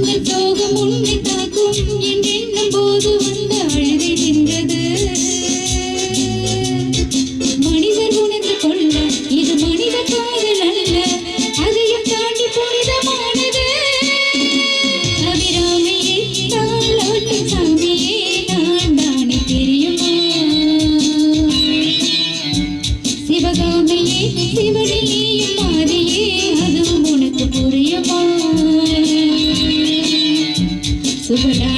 சோகம் உன்னை தாக்கும் என்றென்னும் போது வந்த அழுகை நின்றது 其实是。